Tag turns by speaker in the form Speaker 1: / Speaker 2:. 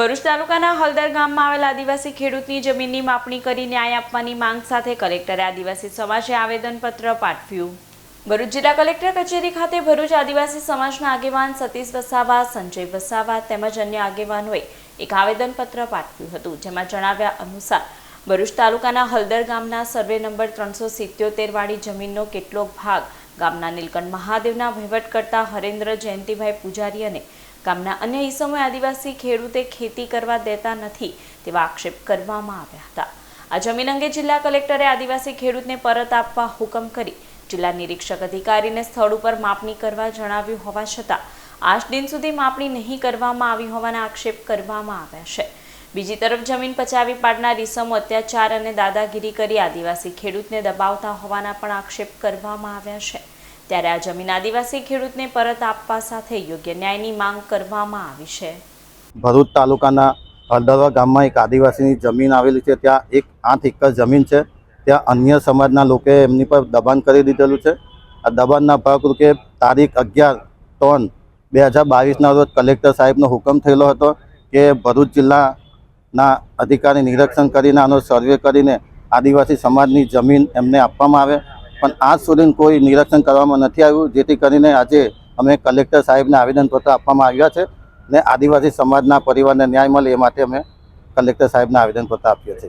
Speaker 1: ભરૂચ તાલુકાના હલદર ગામમાં આવેલ આદિવાસી ખેડૂતની જમીનની માપણી કરી ન્યાય આપવાની માંગ સાથે કલેક્ટરે આદિવાસી સમાજે આવેદનપત્ર પાઠવ્યું. ભરૂચ જિલ્લા કલેક્ટર કચેરી ખાતે ભરૂચ આદિવાસી સમાજના આગેવાન સતીશ વસાવા, સંજય વસાવા તેમજ અન્ય આગેવાનોએ એક આવેદનપત્ર પાઠવ્યું હતું, જેમાં જણાવ્યા અનુસાર ભરૂચ તાલુકાના હલદર ગામના સર્વે નંબર ત્રણસો સિત્યોતેર વાળી જમીનનો કેટલોક ભાગ ગામના નીલકંઠ મહાદેવના વહીવટ કરતા હરેન્દ્ર જયંતિભાઈ પૂજારી અને ગામના અન્ય ઈસમોએ આદિવાસી ખેડૂતે ખેતી કરવા દેતા નથી તેવા આક્ષેપ કરવામાં આવ્યા હતા. આ જમીન અંગે જિલ્લા કલેક્ટરે આદિવાસી ખેડૂતને પરત આપવા હુકમ કરી જિલ્લા નિરીક્ષક અધિકારીને સ્થળ ઉપર માપણી કરવા જણાવ્યું હોવા છતાં આજ દિન સુધી માપણી નહીં કરવામાં આવી હોવાના આક્ષેપ કરવામાં આવ્યા છે. બીજી તરફ જમીન પચાવી પાડનાર ઈસમો અત્યાચાર અને દાદાગીરી કરી આદિવાસી ખેડૂતને દબાવતા હોવાના પણ આક્ષેપ કરવામાં આવ્યા છે. ત્યારે આ જમીન આદિવાસી ખેડૂતને પરત આપવા સાથે યોગ્ય ન્યાયની માંગ કરવામાં આવી છે.
Speaker 2: ભરૂચ તાલુકાના હળદરવા ગામમાં એક આદિવાસીની જમીન આવેલી છે. ત્યાં એક આઠ એકર જમીન છે. ત્યાં અન્ય સમાજના લોકોએ એમની પર દબાણ કરી દીધેલું છે. આ દબાણના ભાગરૂપે તારીખ અગિયાર ત્રણ બે હજાર બાવીસના રોજ કલેક્ટર સાહેબનો હુકમ થયેલો હતો કે ભરૂચ જિલ્લાના અધિકારી નિરીક્ષણ કરીને આનો સર્વે કરીને આદિવાસી સમાજની જમીન એમને આપવામાં આવે. પણ આજ સુધી કોઈ નિરીક્ષણ કરવામાં નથી આવ્યું, જેથી કરીને આજે અમે કલેક્ટર સાહેબને આવેદનપત્ર આપવામાં આવ્યા છે ને આદિવાસી સમાજના પરિવારને ન્યાય મળે એ માટે અમે કલેક્ટર સાહેબને આવેદનપત્ર આપ્યું છે.